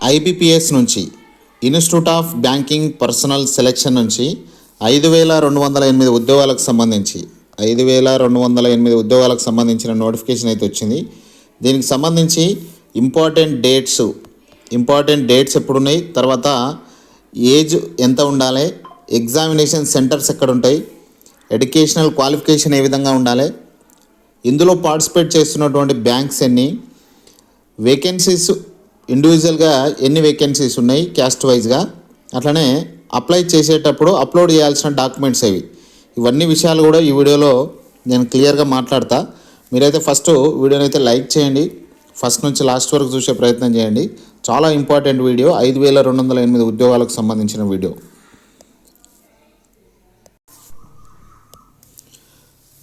IBPS నుంచి institute of banking personnel selection నుంచి ఐదు వేల రెండు వందల ఎనిమిది ఉద్యోగాలకు సంబంధించి ఐదు వేల రెండు వందల ఎనిమిది ఉద్యోగాలకు సంబంధించిన నోటిఫికేషన్ అయితే వచ్చింది. దీనికి సంబంధించి ఇంపార్టెంట్ డేట్స్ ఇంపార్టెంట్ డేట్స్ ఎప్పుడున్నాయి తర్వాత ఏజ్ ఎంత ఉండాలి ఎగ్జామినేషన్ సెంటర్స్ ఎక్కడ ఉంటాయి ఎడ్యుకేషనల్ క్వాలిఫికేషన్ ఏ విధంగా ఉండాలి ఇందులో పార్టిసిపేట్ చేస్తున్నటువంటి బ్యాంక్స్ ఎన్ని వేకెన్సీస్ ఇండివిజువల్గా ఎన్ని వేకెన్సీస్ ఉన్నాయి క్యాస్ట్ వైజ్గా అట్లనే అప్లై చేసేటప్పుడు అప్లోడ్ చేయాల్సిన డాక్యుమెంట్స్ అవి ఇవన్నీ విషయాలు కూడా ఈ వీడియోలో నేను క్లియర్గా మాట్లాడతా. మీరైతే ఫస్ట్ వీడియోని అయితే లైక్ చేయండి. ఫస్ట్ నుంచి లాస్ట్ వరకు చూసే ప్రయత్నం చేయండి. చాలా ఇంపార్టెంట్ వీడియో ఐదు వేల రెండు వందల ఎనిమిది ఉద్యోగాలకు సంబంధించిన వీడియో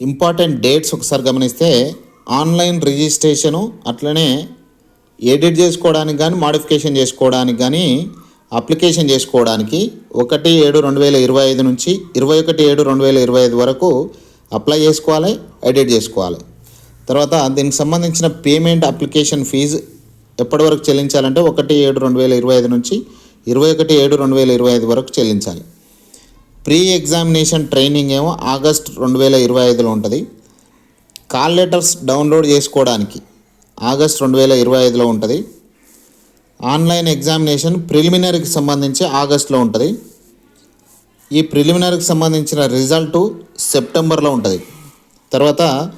ఇంపార్టెంట్ డేట్స్ ఒకసారి గమనిస్తే ఆన్లైన్ రిజిస్ట్రేషను అట్లనే ఎడిట్ చేసుకోవడానికి కానీ మాడిఫికేషన్ చేసుకోవడానికి కానీ అప్లికేషన్ చేసుకోవడానికి ఒకటి ఏడు రెండు వేల ఇరవై ఐదు నుంచి ఇరవై ఒకటి ఏడు రెండు వేల ఇరవై ఐదు వరకు అప్లై చేసుకోవాలి ఎడిట్ చేసుకోవాలి. తర్వాత దీనికి సంబంధించిన పేమెంట్ అప్లికేషన్ ఫీజు ఎప్పటి వరకు చెల్లించాలంటే ఒకటి ఏడు రెండు వేల ఇరవై ఐదు నుంచి ఇరవై ఒకటి ఏడు రెండు వేల ఇరవై ఐదు వరకు చెల్లించాలి. ప్రీ ఎగ్జామినేషన్ ట్రైనింగ్ ఏమో ఆగస్ట్ రెండు వేల ఇరవై ఐదులో ఉంటుంది. కాల్ లెటర్స్ డౌన్లోడ్ చేసుకోవడానికి ఆగస్ట్ రెండు వేల ఇరవై ఐదులో ఉంటుంది. ఆన్లైన్ ఎగ్జామినేషన్ ప్రిలిమినరీకి సంబంధించి ఆగస్ట్లో ఉంటుంది. ఈ ప్రిలిమినరీకి సంబంధించిన రిజల్ట్ సెప్టెంబర్లో ఉంటుంది. తర్వాత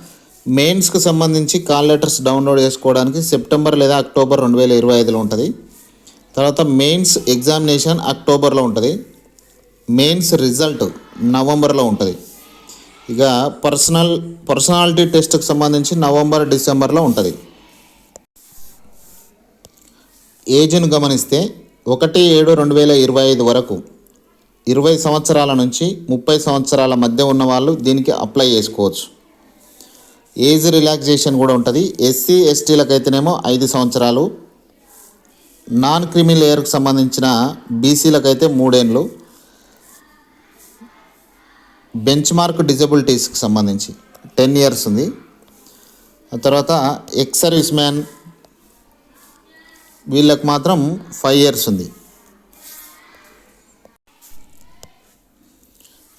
మెయిన్స్కి సంబంధించి కాల్ లెటర్స్ డౌన్లోడ్ చేసుకోవడానికి సెప్టెంబర్ లేదా అక్టోబర్ రెండు వేల ఇరవై ఐదులో ఉంటుంది. తర్వాత మెయిన్స్ ఎగ్జామినేషన్ అక్టోబర్లో ఉంటుంది. మెయిన్స్ రిజల్ట్ నవంబర్లో ఉంటుంది. ఇక పర్సనల్ పర్సనాలిటీ టెస్ట్కి సంబంధించి నవంబర్ డిసెంబర్లో ఉంటుంది. ఏజ్ను గమనిస్తే ఒకటి ఏడు రెండు వేల ఇరవై ఐదు వరకు ఇరవై సంవత్సరాల నుంచి ముప్పై సంవత్సరాల మధ్య ఉన్న వాళ్ళు దీనికి అప్లై చేసుకోవచ్చు. ఏజ్ రిలాక్సేషన్ కూడా ఉంటుంది. ఎస్సీ ఎస్టీలకైతేనేమో ఐదు సంవత్సరాలు. నాన్ క్రిమినల్ లేయర్కి సంబంధించిన బీసీలకైతే మూడేళ్ళు బెంచ్ మార్క్ డిజబిలిటీస్కి సంబంధించి టెన్ ఇయర్స్ ఉంది. ఆ తర్వాత ఎక్స్ సర్వీస్ మ్యాన్ వీళ్ళకి మాత్రం ఫైవ్ ఇయర్స్ ఉంది.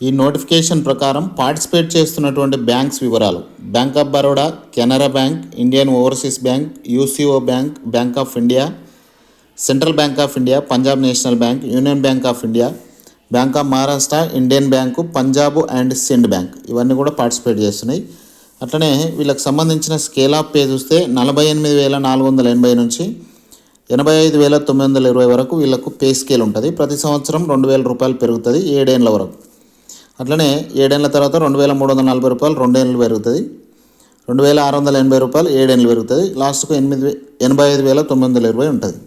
ఈ నోటిఫికేషన్ ప్రకారం పార్టిసిపేట్ చేస్తున్నటువంటి బ్యాంక్స్ వివరాలు. Bank of Baroda Canara bank Indian overseas bank UCO bank bank of India central bank of India Punjab national bank union bank of India bank of Maharashtra Indian bank Punjab and Sind bank ఇవన్నీ కూడా participate చేస్తున్నాయి. అట్లనే వీళ్ళకి సంబంధించిన scale of pay చూస్తే నలభై ఎనిమిది వేల నాలుగు వందల ఎనభై నుంచి ఎనభై ఐదు వేల తొమ్మిది వందల ఇరవై వరకు వీళ్ళకు పే స్కేల్ ఉంటుంది. ప్రతి సంవత్సరం రెండు వేల రూపాయలు పెరుగుతుంది ఏడేళ్ళ వరకు. అట్లనే ఏడేళ్ళ తర్వాత రెండు వేల మూడు వందల నలభై రూపాయలు రెండేళ్ళు పెరుగుతుంది. రెండు వేల ఆరు వందల ఎనభై రూపాయలు ఏడేళ్ళు పెరుగుతుంది. లాస్ట్కు ఎనిమిది ఎనభై ఐదు వేల తొమ్మిది వందల ఇరవై ఉంటుంది.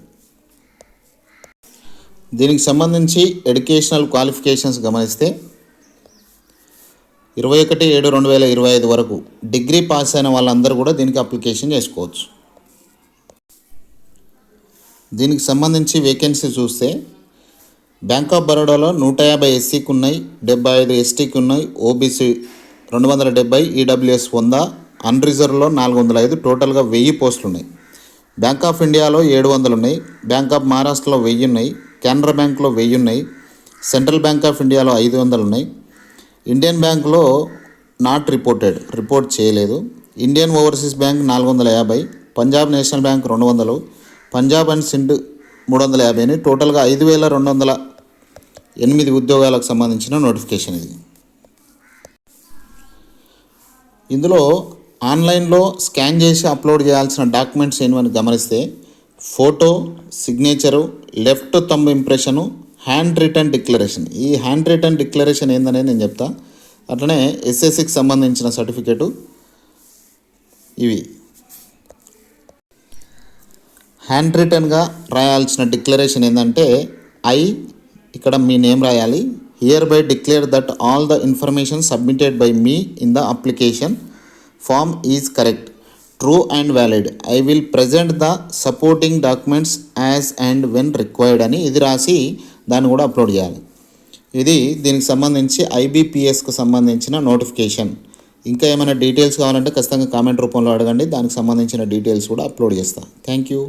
దీనికి సంబంధించి ఎడ్యుకేషనల్ క్వాలిఫికేషన్స్ గమనిస్తే ఇరవై ఒకటి ఏడు రెండు వేల ఇరవై ఐదు వరకు డిగ్రీ పాస్ అయిన వాళ్ళందరూ కూడా దీనికి అప్లికేషన్ చేసుకోవచ్చు. దీనికి సంబంధించి వేకెన్సీ చూస్తే బ్యాంక్ ఆఫ్ బరోడాలో నూట యాభై ఎస్సీకి ఉన్నాయి డెబ్బై ఐదు ఎస్టీకి ఉన్నాయి ఓబీసీ రెండు వందల డెబ్బై ఈడబ్ల్యూఎస్ వంద అన్రిజర్వ్లో నాలుగు వందల ఐదు టోటల్గా వెయ్యి పోస్టులు ఉన్నాయి బ్యాంక్ ఆఫ్ ఇండియాలో ఏడు వందలు ఉన్నాయి బ్యాంక్ ఆఫ్ మహారాష్ట్రలో వెయ్యి ఉన్నాయి కెనరా బ్యాంక్లో వెయ్యి ఉన్నాయి సెంట్రల్ బ్యాంక్ ఆఫ్ ఇండియాలో ఐదు వందలు ఉన్నాయి ఇండియన్ బ్యాంక్లో నాట్ రిపోర్టెడ్ రిపోర్ట్ చేయలేదు. ఇండియన్ ఓవర్సీస్ బ్యాంక్ నాలుగు వందల యాభై పంజాబ్ నేషనల్ బ్యాంక్ రెండు వందలు పంజాబ్ అండ్ సిండ్ మూడు వందల యాభైని టోటల్గా ఐదు వేల రెండు వందల ఎనిమిది ఉద్యోగాలకు సంబంధించిన నోటిఫికేషన్ ఇది. ఇందులో ఆన్లైన్లో స్కాన్ చేసి అప్లోడ్ చేయాల్సిన డాక్యుమెంట్స్ ఏమని గమనిస్తే photo signature left thumb impression handwritten declaration. ఈ హ్యాండ్ రిటర్న్ డిక్లరేషన్ ఏందనేది నేను చెప్తా. అట్లనే ఎస్ఎస్సికి సంబంధించిన సర్టిఫికేటు ఇవి. హ్యాండ్ రిటర్న్గా రాయాల్సిన డిక్లరేషన్ ఏంటంటే ఐ ఇక్కడ మీ నేమ్ రాయాలి. Hereby declare that all the information submitted by me in the application form is correct true and valid. I will present the supporting documents as and when required అని ఇది రాసి దాన్ని కూడా upload చేయాలి. ఇది దీనికి సంబంధించి ఐబీపీఎస్కు సంబంధించిన నోటిఫికేషన్. ఇంకా ఏమైనా డీటెయిల్స్ కావాలంటే ఖచ్చితంగా కామెంట్ రూపంలో అడగండి. దానికి సంబంధించిన డీటెయిల్స్ కూడా అప్లోడ్ చేస్తాను థ్యాంక్ యూ.